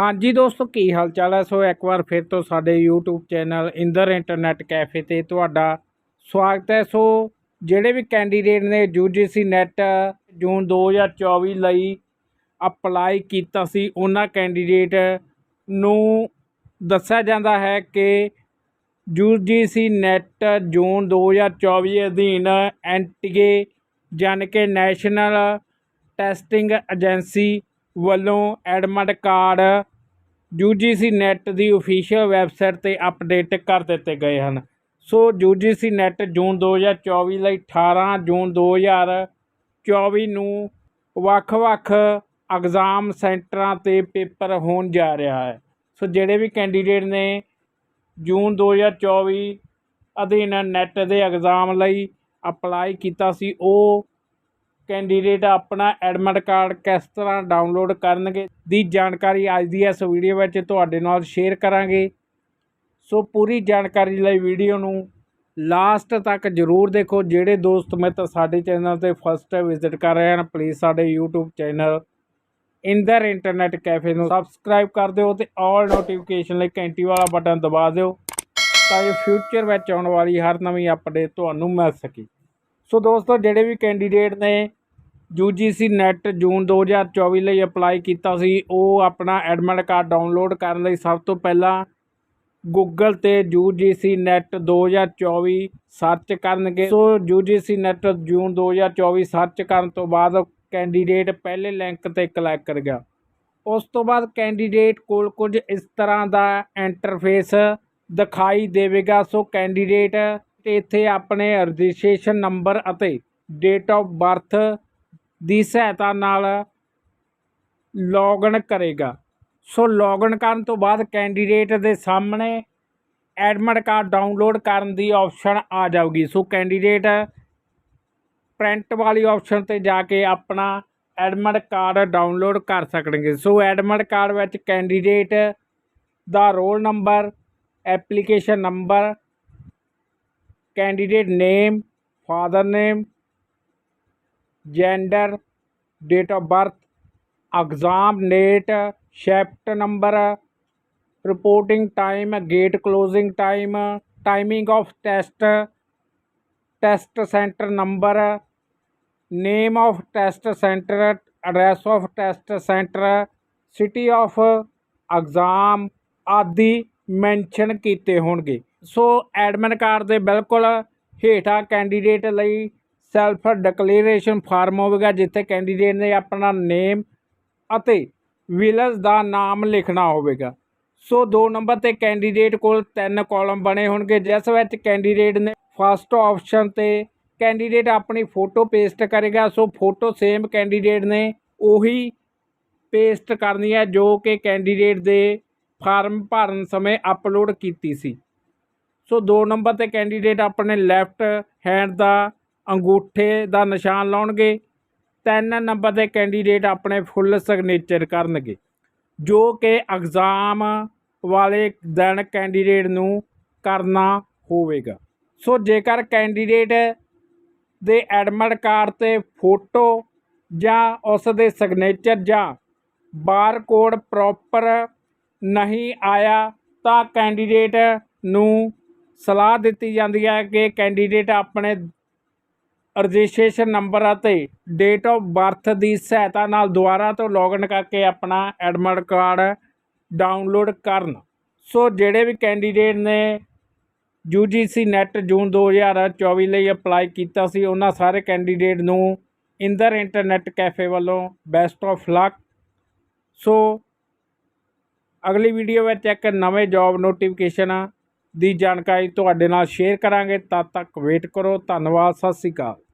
ਹਾਂਜੀ ਦੋਸਤੋ, ਕੀ ਹਾਲ ਚਾਲ ਹੈ? ਸੋ ਇੱਕ ਵਾਰ ਫਿਰ ਤੋਂ ਸਾਡੇ YouTube channel Inder internet cafe ਤੇ ਤੁਹਾਡਾ ਸਵਾਗਤ ਹੈ। ਸੋ ਜਿਹੜੇ ਵੀ ਕੈਂਡੀਡੇਟ ਨੇ UGC ਨੈਟ ਜੂਨ 2024 ਲਈ ਅਪਲਾਈ ਕੀਤਾ ਸੀ, ਉਹਨਾਂ ਕੈਂਡੀਡੇਟ ਨੂੰ ਦੱਸਿਆ ਜਾਂਦਾ ਹੈ ਕਿ UGC ਨੈਟ ਜੂਨ 2024 ਅਧੀਨ ਐਨਟੀਏ ਜਾਣੀ ਕਿ ਨੈਸ਼ਨਲ ਟੈਸਟਿੰਗ ਏਜੰਸੀ ਵੱਲੋਂ ਐਡਮਿਟ ਕਾਰਡ UGC ਨੈਟ ਦੀ ਅਫੀਸ਼ੀਅਲ ਵੈਬਸਾਈਟ ਤੇ ਅਪਡੇਟ ਕਰ ਦਿੱਤੇ ਗਏ ਹਨ। ਸੋ UGC ਨੈਟ ਜੂਨ 2024 ਲਈ 18 ਜੂਨ 2024 ਨੂੰ ਵੱਖ-ਵੱਖ ਐਗਜ਼ਾਮ ਸੈਂਟਰਾਂ ਤੇ ਪੇਪਰ ਹੋਣ ਜਾ ਰਿਹਾ ਹੈ। ਸੋ ਜਿਹੜੇ ਵੀ ਕੈਂਡੀਡੇਟ ਨੇ ਜੂਨ 2024 ਅਧੀਨ ਨੈਟ ਦੇ ਐਗਜ਼ਾਮ ਲਈ ਅਪਲਾਈ ਕੀਤਾ ਸੀ, ਉਹ ਕੈਂਡੀਡੇਟ ਆਪਣਾ ਐਡਮਿਟ ਕਾਰਡ ਕਿਸ ਤਰ੍ਹਾਂ ਡਾਊਨਲੋਡ ਕਰਨਗੇ ਦੀ ਜਾਣਕਾਰੀ ਅੱਜ ਦੀ ਇਸ ਵੀਡੀਓ ਵਿੱਚ ਤੁਹਾਡੇ ਨਾਲ ਸ਼ੇਅਰ ਕਰਾਂਗੇ। ਸੋ ਪੂਰੀ ਜਾਣਕਾਰੀ ਲਈ ਵੀਡੀਓ ਨੂੰ ਲਾਸਟ ਤੱਕ ਜਰੂਰ ਦੇਖੋ। ਜਿਹੜੇ ਦੋਸਤ ਮਿੱਤਰ ਸਾਡੇ ਚੈਨਲ ਤੇ ਫਸਟ ਵਿਜ਼ਿਟ ਕਰ ਰਹੇ ਹਨ ਪਲੀਜ਼ ਸਾਡੇ YouTube channel Inder internet cafe ਨੂੰ ਸਬਸਕ੍ਰਾਈਬ ਕਰ ਦਿਓ ਤੇ ਆਲ ਨੋਟੀਫਿਕੇਸ਼ਨ ਲਈ ਘੰਟੀ ਵਾਲਾ ਬਟਨ ਦਬਾ ਦਿਓ ਤਾਂ ਜੋ ਫਿਊਚਰ ਵਿੱਚ ਆਉਣ ਵਾਲੀ ਹਰ ਨਵੀਂ ਅਪਡੇਟ ਤੁਹਾਨੂੰ ਮਿਲ ਸਕੇ। ਸੋ ਦੋਸਤੋ, ਜਿਹੜੇ ਵੀ ਕੈਂਡੀਡੇਟ ਨੇ UGC ਨੈਟ ਜੂਨ 2024 ਲਈ ਅਪਲਾਈ ਕੀਤਾ ਸੀ, ਉਹ ਆਪਣਾ ਐਡਮਿਟ ਕਾਰਡ ਡਾਊਨਲੋਡ ਕਰਨ ਲਈ ਸਭ ਤੋਂ ਪਹਿਲਾਂ ਗੂਗਲ ਤੇ UGC ਨੈਟ 2024 ਸਰਚ ਕਰਨਗੇ। So UGC net June 2024 search ਕਰਨ ਤੋਂ ਬਾਅਦ ਕੈਂਡੀਡੇਟ ਪਹਿਲੇ ਲਿੰਕ ਤੇ ਕਲਿੱਕ ਕਰ ਗਿਆ। ਉਸ ਤੋਂ ਬਾਅਦ ਕੈਂਡੀਡੇਟ ਕੋਲ ਕੁਝ ਇਸ ਤਰ੍ਹਾਂ ਦਾ ਇੰਟਰਫੇਸ ਦਿਖਾਈ ਦੇਵੇਗਾ। ਸੋ ਕੈਂਡੀਡੇਟ ਇੱਥੇ ਆਪਣੇ ਰਜਿਸਟ੍ਰੇਸ਼ਨ ਨੰਬਰ ਅਤੇ ਡੇਟ ਆਫ ਬਰਥ ਦੀ ਸਹਾਇਤਾ ਨਾਲ ਲੌਗਇਨ ਕਰੇਗਾ। ਸੋ ਲੌਗਇਨ ਕਰਨ ਤੋਂ ਬਾਅਦ ਕੈਂਡੀਡੇਟ ਦੇ ਸਾਹਮਣੇ ਐਡਮਿਟ ਕਾਰਡ ਡਾਊਨਲੋਡ ਕਰਨ ਦੀ ਆਪਸ਼ਨ ਆ ਜਾਊਗੀ। ਸੋ ਕੈਂਡੀਡੇਟ ਪ੍ਰਿੰਟ ਵਾਲੀ ਆਪਸ਼ਨ ਤੇ ਜਾ ਕੇ ਆਪਣਾ ਐਡਮਿਟ ਕਾਰਡ ਡਾਊਨਲੋਡ ਕਰ ਸਕਣਗੇ। ਸੋ ਐਡਮਿਟ ਕਾਰਡ ਵਿੱਚ candidate the roll number application number candidate name father name gender date of birth exam date shift number reporting time gate closing time timing of test test center number name of test center address of test center city of exam ਆਦਿ mention ਕੀਤੇ ਹੋਣਗੇ। ਸੋ admin card ਦੇ ਬਿਲਕੁਲ ਹੇਠਾਂ candidate ਲਈ self declaration farm ਹੋਵੇਗਾ, ਜਿੱਥੇ candidate ਨੇ ਆਪਣਾ ਨੇਮ ਅਤੇ ਵਿਲੇਜ ਦਾ ਨਾਮ ਲਿਖਣਾ ਹੋਵੇਗਾ। ਸੋ 2 ਨੰਬਰ ਤੇ ਕੈਂਡੀਡੇਟ ਕੋਲ ਤਿੰਨ ਕਾਲਮ ਬਣੇ ਹੋਣਗੇ, ਜਿਸ ਵਿੱਚ ਕੈਂਡੀਡੇਟ ਨੇ ਫਸਟ ਆਪਸ਼ਨ ਤੇ ਕੈਂਡੀਡੇਟ ਆਪਣੀ ਫੋਟੋ ਪੇਸਟ ਕਰੇਗਾ। ਸੋ ਫੋਟੋ ਸੇਮ ਕੈਂਡੀਡੇਟ ਨੇ ਉਹੀ ਪੇਸਟ ਕਰਨੀ ਹੈ, ਜੋ ਕਿ ਕੈਂਡੀਡੇਟ ਦੇ ਫਾਰਮ ਭਰਨ ਸਮੇਂ ਅਪਲੋਡ ਕੀਤੀ ਸੀ। ਸੋ 2 ਨੰਬਰ ਤੇ ਕੈਂਡੀਡੇਟ ਆਪਣੇ ਲੈਫਟ ਹੈਂਡ ਦਾ ਅੰਗੂਠੇ ਦਾ ਨਿਸ਼ਾਨ ਲਾਉਣਗੇ। 3 ਨੰਬਰ ਤੇ ਕੈਂਡੀਡੇਟ ਆਪਣੇ ਫੁੱਲ ਸਿਗਨੇਚਰ ਕਰਨਗੇ। ਜੋ ਕਿ ਐਗਜ਼ਾਮ ਵਾਲੇ ਦਿਨ ਕੈਂਡੀਡੇਟ ਨੂੰ ਕਰਨਾ ਹੋਵੇਗਾ। ਸੋ ਜੇਕਰ ਕੈਂਡੀਡੇਟ ਦੇ ਐਡਮਿਟ ਕਾਰਡ ਤੇ ਫੋਟੋ ਜਾਂ ਉਸ ਦੇ ਸਿਗਨੇਚਰ ਜਾਂ ਬਾਰਕੋਡ ਪ੍ਰੋਪਰ ਨਹੀਂ ਆਇਆ ਤਾਂ ਕੈਂਡੀਡੇਟ ਨੂੰ ਸਲਾਹ ਦਿੱਤੀ ਜਾਂਦੀ ਹੈ ਕਿ ਕੈਂਡੀਡੇਟ ਆਪਣੇ ਰਜਿਸਟ੍ਰੇਸ਼ਨ ਨੰਬਰ ਅਤੇ ਡੇਟ ਆਫ ਬਰਥ ਦੀ ਸਹਾਇਤਾ ਨਾਲ ਦੁਬਾਰਾ ਤੋਂ ਲੌਗਇਨ ਕਰਕੇ ਆਪਣਾ ਐਡਮਿਟ ਕਾਰਡ ਡਾਊਨਲੋਡ ਕਰਨ। ਸੋ ਜਿਹੜੇ ਵੀ ਕੈਂਡੀਡੇਟ ਨੇ UGC ਨੈਟ ਜੂਨ 2024 ਲਈ ਅਪਲਾਈ ਕੀਤਾ ਸੀ, ਉਹਨਾਂ ਸਾਰੇ ਕੈਂਡੀਡੇਟ ਨੂੰ ਇੰਦਰ ਇੰਟਰਨੈਟ ਕੈਫੇ ਵੱਲੋਂ ਬੈਸਟ ਆਫ ਲੱਕ ਸੋ ਅਗਲੀ ਵੀਡੀਓ ਵਿੱਚ ਇੱਕ ਨਵੇਂ ਜੌਬ ਨੋਟੀਫਿਕੇਸ਼ਨ ਦੀ ਜਾਣਕਾਰੀ ਤੁਹਾਡੇ ਨਾਲ ਸ਼ੇਅਰ ਕਰਾਂਗੇ। ਤਦ ਤੱਕ ਵੇਟ ਕਰੋ। ਧੰਨਵਾਦ। ਸਤਿ ਸ਼੍ਰੀ ਅਕਾਲ।